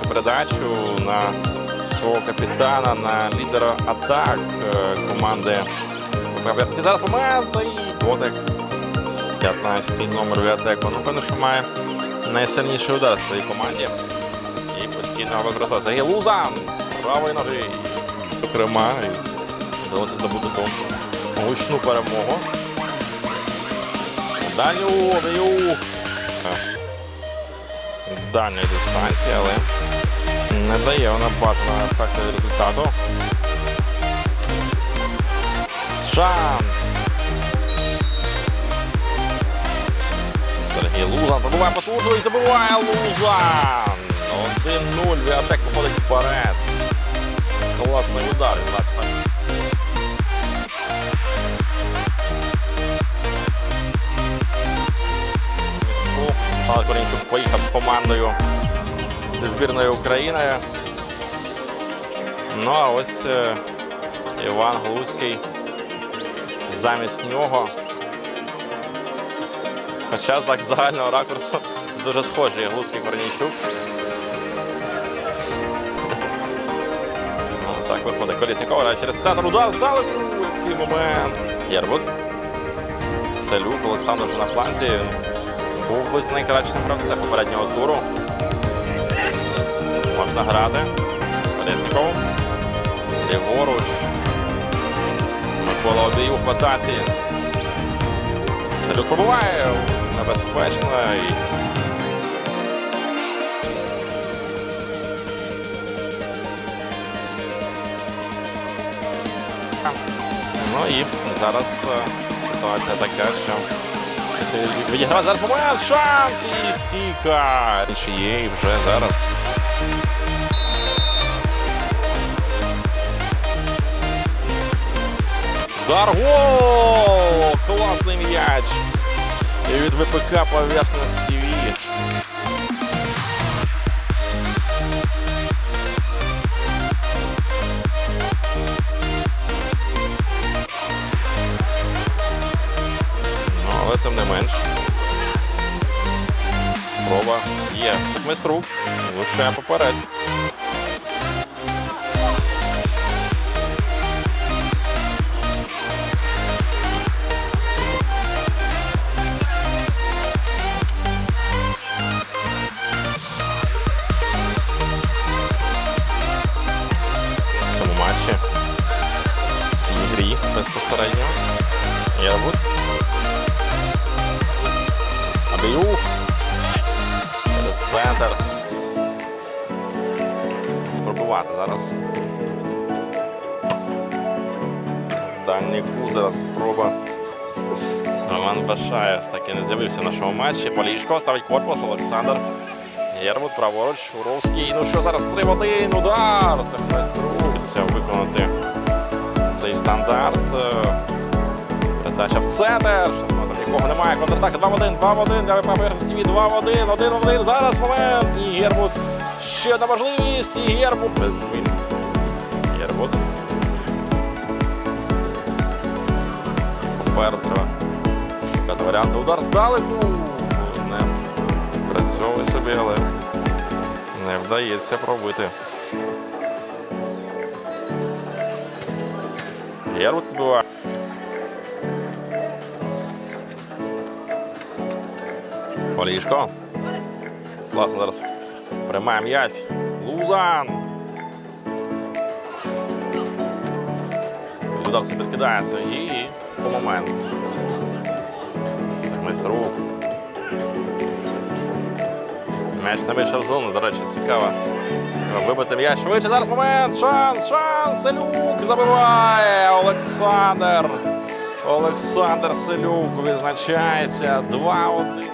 передачу на свого капітана, на лідера атак е, команди. УП. Зараз момент і Бодек. 15 номер Віатеку. Ну, певно, що має найсильніший удар в своїй команді. І постійно використовує Сергій Лузан з правої ноги. Зокрема, вдалося здобути ту гучну перемогу. Даню, даю. Дальня дистанція, але не дає вона бажаного ефекту результату. Шанс. Сергій Лузан пробуває потужно і забиває Лузан. 1-0. Віатек виходить вперед. Класний удар від 21. Олександр Корінчук поїхав з командою зі збірною України. Ну а ось е, Іван Глузький замість нього. Хоча так загального ракурсу дуже схожий Глузький Корнійчук. Ну, так виходить Колісніков, грає через центр удар здалеку. Який момент. Єрбут. Салюк, Олександр вже на фланзі. Був би найкращим гравцем попереднього туру. Можна грати. Колєсніков. Ліворуч. Микола Обіюх в атаці. Салют пробуває. Небезпечно. Ну і зараз е, ситуація така, що Відіграв зараз момент, шанс і стійка. Є вже зараз. Дарго! Класний м'яч. І від ВПК поверхність тим не менш. Спроба є. Секместрук лише поперед. В цьому матчі. В цій грі безпосередньо. Ярбут. Абіюх. Через центр. Пробувати зараз. Дальній кут зараз спроба. Роман Башаєв так і не з'явився в нашому матчі. Полішко ставить корпус Олександр. Єрбут праворуч, Уровський. Ну що зараз 3 в 1, удар! Це Хместрук. виконати цей стандарт. Передача в центр. Там нікого немає. Контратака 2 в 1, 2 в 1. Для поверхності 2 в 1, 1 в 1. Зараз момент. І Гербут. Ще одна можливість. І Гербут. Без змін. Гербут. Попереду треба шукати варіанти. Удар здалеку. Не працьовує собі, але не вдається пробити. Гербут буває. Олішко. Класно зараз. Приймає м'яч. Лузан. Удар собі підкидається і по момент. Це майструк. М'яч не вийшов з зону, до речі, цікаво. Вибити м'яч швидше. Зараз момент. Шанс, шанс. Селюк забиває. Олександр. Олександр Селюк відзначається 2-1.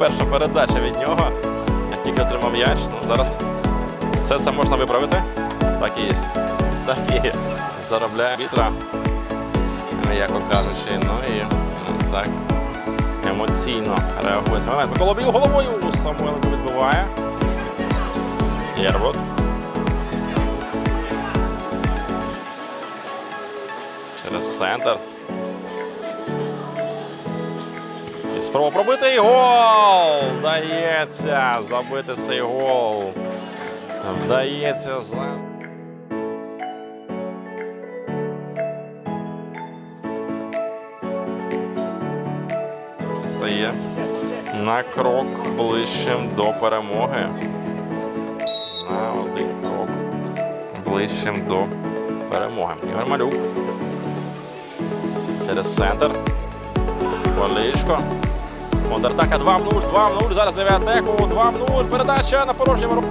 Перша передача від нього. Як тільки отримав м'яч, ну зараз все це можна виправити. Так і є. Так і є. Заробляє вітра, м'яко кажучи. Ну і ось так емоційно реагує. Це момент. Микола головою. Самойленко відбиває. Єрбот. Через через центр. І спроба пробити і гол! Вдається забити цей гол. Вдається за. Стає на крок ближчим до перемоги. На один крок ближчим до перемоги. Ігор Малюк. Через центр. Полішко. Контратака 2 в 0, 2 в 0. Зараз атаку, 2 в 0. Передача на порожній ворот.